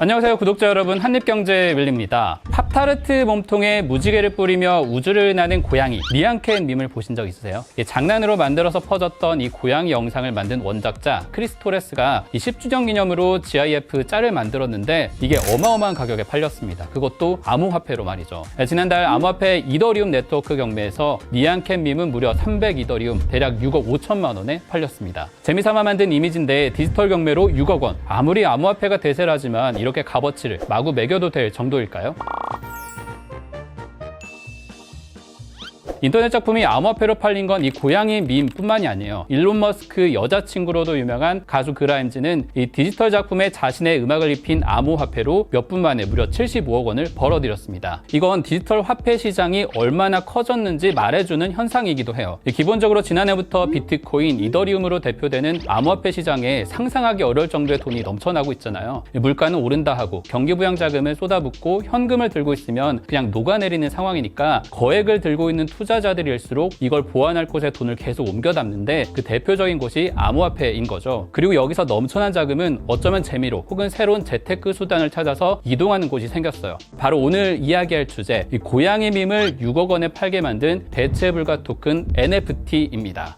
안녕하세요 구독자 여러분. 한입경제 윌리입니다. 팝타르트 몸통에 무지개를 뿌리며 우주를 나는 고양이 리안캔 밈을 보신 적 있으세요? 이 장난으로 만들어서 퍼졌던 이 고양이 영상을 만든 원작자 크리스토레스가 이 10주년 기념으로 GIF 짤을 만들었는데 이게 어마어마한 가격에 팔렸습니다. 그것도 암호화폐로 말이죠. 네, 지난달 암호화폐 이더리움 네트워크 경매에서 리안캔 밈은 무려 300 이더리움 대략 6억 5천만 원에 팔렸습니다. 재미삼아 만든 이미지인데 디지털 경매로 6억 원. 아무리 암호화폐가 대세라지만 이렇게 값어치를 마구 매겨도 될 정도일까요? 인터넷 작품이 암호화폐로 팔린 건 이 고양이 밈뿐만이 아니에요. 일론 머스크 여자친구로도 유명한 가수 그라임즈는 이 디지털 작품에 자신의 음악을 입힌 암호화폐로 몇 분 만에 무려 75억 원을 벌어들였습니다. 이건 디지털 화폐 시장이 얼마나 커졌는지 말해주는 현상이기도 해요. 이 기본적으로 지난해부터 비트코인, 이더리움으로 대표되는 암호화폐 시장에 상상하기 어려울 정도의 돈이 넘쳐나고 있잖아요. 이 물가는 오른다 하고 경기 부양 자금을 쏟아붓고 현금을 들고 있으면 그냥 녹아내리는 상황이니까 거액을 들고 있는 투자 자들일수록 이걸 보완할 곳에 돈을 계속 옮겨 담는데 그 대표적인 곳이 암호화폐인 거죠. 그리고 여기서 넘쳐난 자금은 어쩌면 재미로 혹은 새로운 재테크 수단을 찾아서 이동하는 곳이 생겼어요. 바로 오늘 이야기할 주제, 이 고양이 밈을 6억 원에 팔게 만든 대체 불가 토큰 NFT입니다.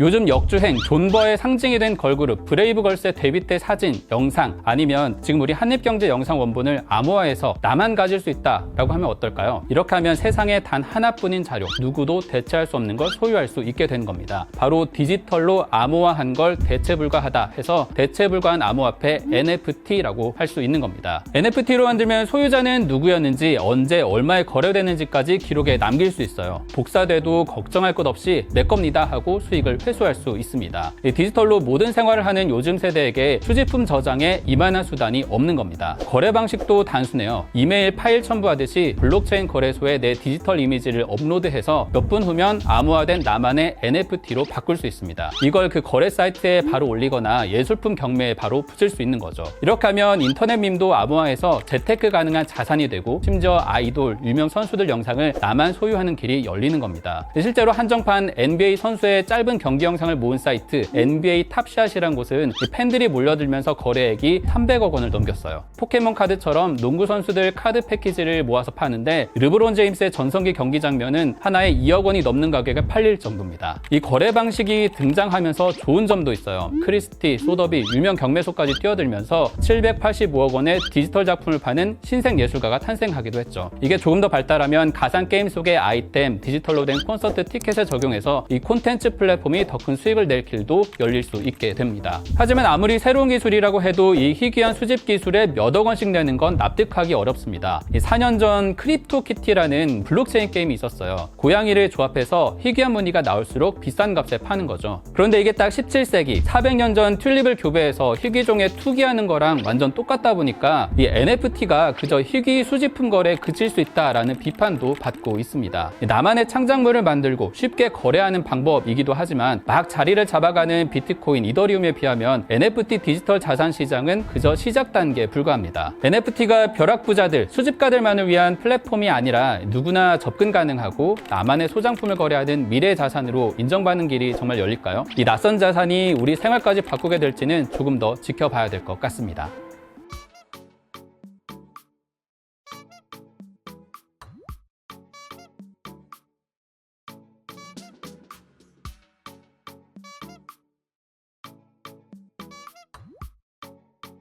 요즘 역주행, 존버의 상징이 된 걸그룹 브레이브걸스의 데뷔 때 사진, 영상 아니면 지금 우리 한입경제 영상 원본을 암호화해서 나만 가질 수 있다라고 하면 어떨까요? 이렇게 하면 세상에 단 하나뿐인 자료, 누구도 대체할 수 없는 걸 소유할 수 있게 된 겁니다. 바로 디지털로 암호화한 걸 대체 불가하다 해서 대체 불가한 암호화폐 NFT라고 할 수 있는 겁니다. NFT로 만들면 소유자는 누구였는지 언제 얼마에 거래되는지까지 기록에 남길 수 있어요. 복사돼도 걱정할 것 없이 내 겁니다 하고 수익을 회수할 수 있습니다. 이 디지털로 모든 생활을 하는 요즘 세대에게 수집품 저장에 이만한 수단이 없는 겁니다. 거래 방식도 단순해요. 이메일 파일 첨부하듯이 블록체인 거래소에 내 디지털 이미지를 업로드해서 몇 분 후면 암호화된 나만의 NFT로 바꿀 수 있습니다. 이걸 그 거래 사이트에 바로 올리거나 예술품 경매에 바로 붙일 수 있는 거죠. 이렇게 하면 인터넷 밈도 암호화해서 재테크 가능한 자산이 되고 심지어 아이돌, 유명 선수들 영상을 나만 소유하는 길이 열리는 겁니다. 실제로 한정판 NBA 선수의 짧은 경기 영상을 모은 사이트 NBA 탑샷이란 곳은 이 팬들이 몰려들면서 거래액이 300억 원을 넘겼어요. 포켓몬 카드처럼 농구 선수들 카드 패키지를 모아서 파는데 르브론 제임스의 전성기 경기 장면은 하나에 2억 원이 넘는 가격에 팔릴 정도입니다. 이 거래 방식이 등장하면서 좋은 점도 있어요. 크리스티, 소더비, 유명 경매소까지 뛰어들면서 785억 원의 디지털 작품을 파는 신생 예술가가 탄생하기도 했죠. 이게 조금 더 발달하면 가상 게임 속의 아이템, 디지털로 된 콘서트 티켓에 적용해서 이 콘텐츠 플랫폼이 더 큰 수익을 낼 길도 열릴 수 있게 됩니다. 하지만 아무리 새로운 기술이라고 해도 이 희귀한 수집 기술에 몇억 원씩 내는 건 납득하기 어렵습니다. 이 4년 전 크립토 키티라는 블록체인 게임이 있었어요. 고양이를 조합해서 희귀한 무늬가 나올수록 비싼 값에 파는 거죠. 그런데 이게 딱 17세기 400년 전 튤립을 교배해서 희귀종에 투기하는 거랑 완전 똑같다 보니까 이 NFT가 그저 희귀 수집품 거래에 그칠 수 있다라는 비판도 받고 있습니다. 나만의 창작물을 만들고 쉽게 거래하는 방법이기도 하 지만 막 자리를 잡아가는 비트코인, 이더리움에 비하면 NFT 디지털 자산 시장은 그저 시작 단계에 불과합니다. NFT가 벼락부자들, 수집가들만을 위한 플랫폼이 아니라 누구나 접근 가능하고 나만의 소장품을 거래하는 미래 자산으로 인정받는 길이 정말 열릴까요? 이 낯선 자산이 우리 생활까지 바꾸게 될지는 조금 더 지켜봐야 될 것 같습니다.